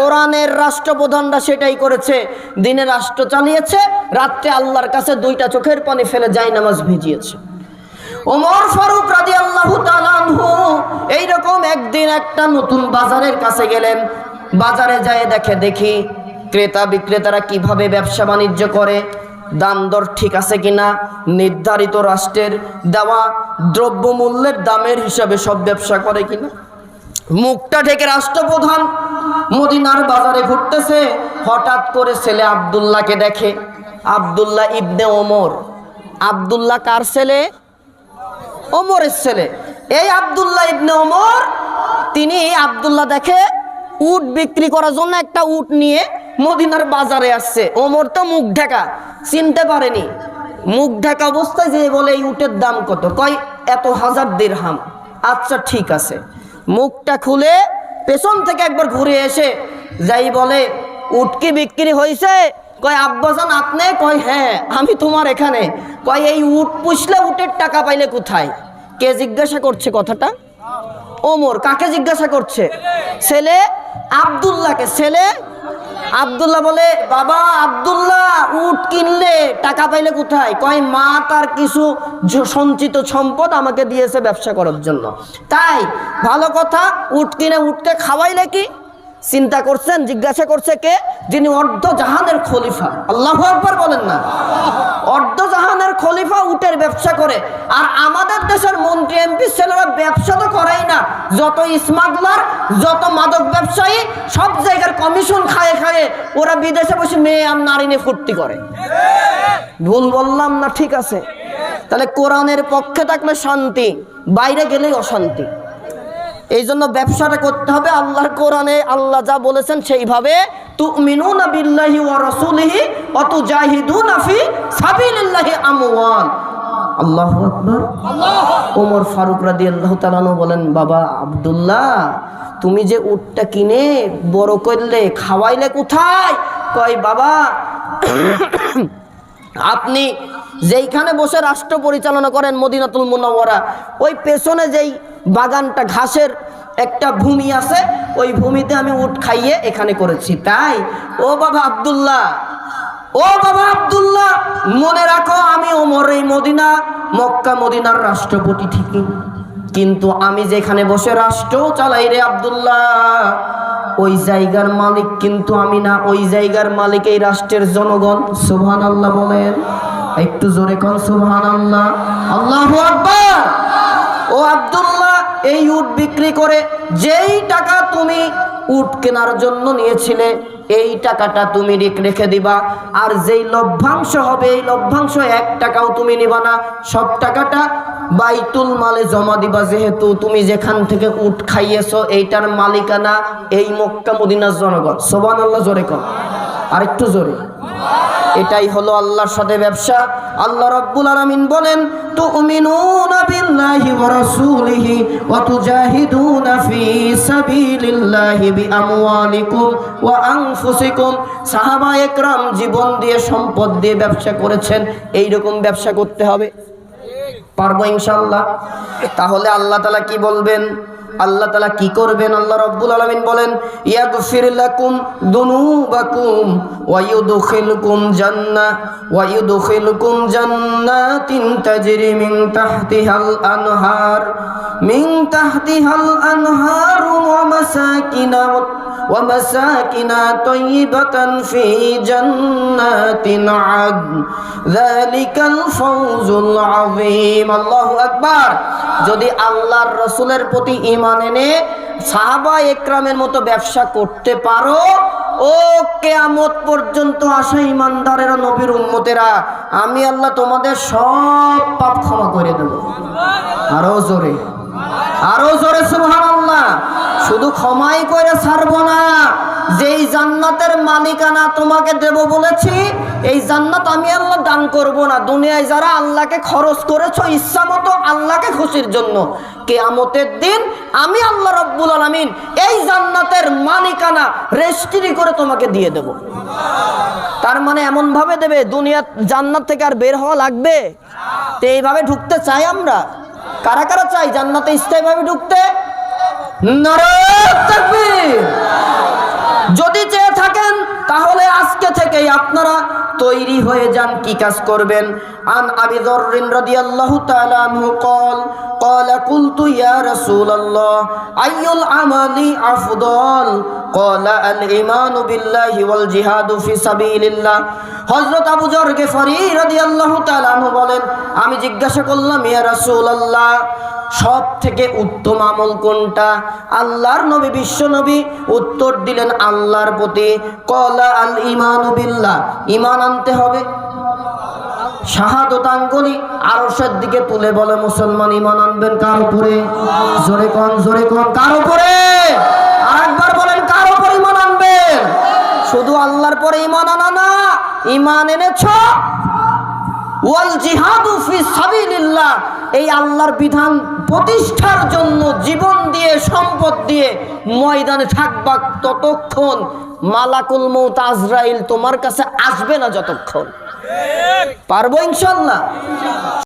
কোরআনের রাষ্ট্রপ্রধানরা সেটাই করেছে। দিনে রাষ্ট্র চালিয়েছে, রাত্রে আল্লাহর কাছে দুইটা চোখের পানি ফেলে যাই নামাজ ভিজিয়েছে। ওমর ফারুক রাজি আল্লাহ এইরকম একদিন একটা নতুন বাজারের কাছে গেলেন। বাজারে যায় দেখে দেখি, ক্রেতা বিক্রেতারা কীভাবে ব্যবসা বাণিজ্য করে, দাম দর ঠিক আছে কিনা, নির্ধারিত রাষ্ট্রের দেওয়া দ্রব্যমূল্যের দামের হিসাবে সব ব্যবসা করে কিনা। মুখটা ঢেকে রাষ্ট্রপ্রধান মদিনার বাজারে ঘুরতেছে, হঠাৎ করে ছেলে আবদুল্লাহকে দেখে। আবদুল্লাহ ইবনে ওমর। আবদুল্লাহ কার ছেলে? ওমরের ছেলে। এই আবদুল্লাহ ইবনে ওমর, তিনি আবদুল্লাহ দেখে উট বিক্রি করার জন্য একটা উট নিয়ে মদিনার বাজারে আসছে। ওমর তো মুখ ঢাকা, চিনতে পারেনি। মুখ ঢাকা অবস্থায় যে বলে এই উটের দাম কত? কয়, এত হাজার দেড়হাম। আচ্ছা ঠিক আছে। মুখটা খুলে পেছন থেকে একবার ঘুরে এসে যাই বলে, উটকি বিক্রি হয়েছে কয় আব্বাসান আপনি? কয় হ্যাঁ আমি তোমার এখানে। কয়, এই উট পুষলে উটের টাকা পাইলে কোথায়? কে জিজ্ঞাসা করছে কথাটা? ওমর, কাকে জিজ্ঞাসা করছে? ছেলে আবদুল্লাহকে। ছেলে আব্দুল্লাহ বলে, বাবা, আবদুল্লাহ, উট কিনলে টাকা পাইলে কোথায়? কয়, মা তার কিছু সঞ্চিত সম্পদ আমাকে দিয়েছে ব্যবসা করার জন্য। তাই, ভালো কথা, উট কিনে উটকে খাওয়াইলে কি চিন্তা করছেন, জিজ্ঞাসা করছে কে? যিনি অর্ধ জাহানের খলিফা। আল্লাহ একবার বলেন না। অর্ধ জাহানের খলিফা উটের ব্যবসা করে। আর আমাদের দেশের মন্ত্রী, এমপি ছেলেরা ব্যবসা তো করাই না। যত স্মাগলার, যত মাদক ব্যবসায়ী, সব জায়গার কমিশন খায় খায় ওরা বিদেশে বসে মেয়ে আর নারী নিয়ে ফুর্তি করে। ভুল বললাম না, ঠিক আছে? তাহলে কোরআনের পক্ষে থাকলে শান্তি, বাইরে গেলেই অশান্তি। এই জন্য ব্যবসাটা করতে হবে আল্লাহর কোরআনে। আল্লাহ যা বলেছেন সেইভাবে। তুমিনুনা বিল্লাহি ওয়া রাসূলিহি ওয়া তুজাহিদুনা ফি সাবিলিল্লাহি আমওয়াল। আল্লাহু আকবার। ওমর ফারুক রাদিয়াল্লাহু তাআলা বলেন বাবা আব্দুল্লাহ তুমি যে উটটা কিনে বড় করলে খাওয়াইলে কোথায়? কয় বাবা আপনি যেইখানে বসে রাষ্ট্র পরিচালনা করেন মদিনাতুল মুনাওয়ারা, ওই পেছনে যেই বাগানটা, ঘাসের একটা ভূমি আছে, ওই ভূমিতে আমি উট খাইয়ে এখানে করেছি। তাই? ও বাবা আবদুল্লাহ, ও বাবা আবদুল্লাহ, মনে রাখো আমি ওমর এই মদিনা, মক্কা মদিনার রাষ্ট্রপতি ঠিকই কিন্তু আমি যেখানে বসে রাষ্ট্র চালাই রে আব্দুল্লাহ। ওই জায়গার মালিক কিন্তু আমি না, ওই জায়গার মালিক এই রাষ্ট্রের জনগণ। সুবহান আল্লাহ বলেন। একটু জোরে কন সুবহান আল্লাহ আল্লাহ ও আব্দুল্লাহ, এই উট বিক্রি করে যেই টাকা তুমি উট কেনার জন্য নিয়েছিলে, এই টাকাটা তুমি রেখে দিবা। আর যেই লভ্যাংশ হবে, এই লভ্যাংশ এক টাকাও তুমি নিবা না। সব টাকাটা বাইতুল মালে জমা দিবা যেহেতু তুমি যেখান থেকে উট খাইয়েছ, এইটার মালিকানা এই মক্কা মদিনার জনগণ। সোবান আল্লাহ জোরে কর আর একটু জোরে। এটাই হলো আল্লাহর সাথে ব্যবসা। আল্লাহ রাব্বুল আলামিন বলেন, তুমিনুনা বিল্লাহি ওয়া রাসূলিহি ওয়া তুজাহিদুনা ফি সাবিলিল্লাহি বিআমওয়ালিকুম ওয়া আনফুসিকুম। সাহাবা একরাম জীবন দিয়ে সম্পদ দিয়ে ব্যবসা করেছেন এই রকম ব্যবসা করতে হবে। পারব ইনশাল্লাহ। তাহলে আল্লাহ তালা কি বলবেন? আল্লাহ তালা কি করবেন আল্লাহ রব্বুল আলমিন বলেন ইয়াগফির লাকুম দুনুবাকুম ওয়া ইউদখিলকুম জান্নাহ ওয়া ইউদখিলকুম জান্নাতিন তাজরি মিন তাহতিহাল আনহার মিন তাহতিহাল আনহার ওয়া মাসাকিনা ومساكن طيبة في جنات عدن ذلك الفوز العظيم الله أكبر যদি আল্লাহর রসুলের প্রতি ইমান এনে সাহাবা একরামের মতো ব্যবসা করতে পারো। ও কেয়ামত পর্যন্ত আসে ইমানদারেরা, নবীর উন্মতেরা আমি আল্লাহ তোমাদের সব পাপ ক্ষমা করে দেব। আরও জোরে। আরও জোরে, সুবহানাল্লাহ। শুধু ক্ষমাই করে ছাড়বো না। যেই জান্নাতের মালিকানা তোমাকে দেব বলেছি, এই জান্নাত আমি আল্লাহ দান করব না। দুনিয়ায় যারা আল্লাহকে খরচ করেছ, ইচ্ছা মতো আল্লাহকে খুশির জন্য। কেয়ামতের দিন আমি আল্লাহ রব্বুল আলামিন এই জান্নাতের মালিকানা রেস্ট্রি করে তোমাকে দিয়ে দেব। তার মানে এমন ভাবে দেবে দুনিয়া জান্নাত থেকে আর বের হওয়া লাগবে? তো এইভাবে ঢুকতে চাই আমরা? কারা কারা চাই জান্নাতে স্থায়ীভাবে ঢুকতে? যদি চেয়ে থাকেন তাহলে আজকে থেকেই আপনারা তৈরি হয়ে যান কি কাজ করবেন আন আবি যররিন রাদিয়াল্লাহু তাআলা আনহু قال قال قلت يا رسول الله أي العمل أفضل قال الإيمان بالله والجهاد في سبيل الله হযরত আবু যর গেফারি রাদিয়াল্লাহু তাআলা আনহু বলেন আমি জিজ্ঞাসা করলাম ইয়া রাসূলুল্লাহ সব থেকে উত্তম আমল কোনটা? আল্লাহর নবী, বিশ্ব নবী উত্তর দিলেন আল্লাহর প্রতি, কলা আল ইমান ইমান আনতে হবে। আরশের দিকে তুলে বলে, মুসলমান ইমান আনবেন কার উপরে? জোরে কন জোরে কন, কার উপরে? আরেকবার বলেন, কার উপরে ইমান আনবেন? শুধু আল্লাহর পরে ইমান আনা না, ইমান এনেছ? ওয়াল জিহাদু ফি সাবিলিল্লাহ। এই আল্লাহর বিধান প্রতিষ্ঠার জন্য জীবন দিয়ে, সম্পদ দিয়ে ময়দানে থাকবাক ততক্ষণ মালাকুল মৌত আজরাইল তোমার কাছে আসবে না যতক্ষণ। পারব ইনশাল্লাহ?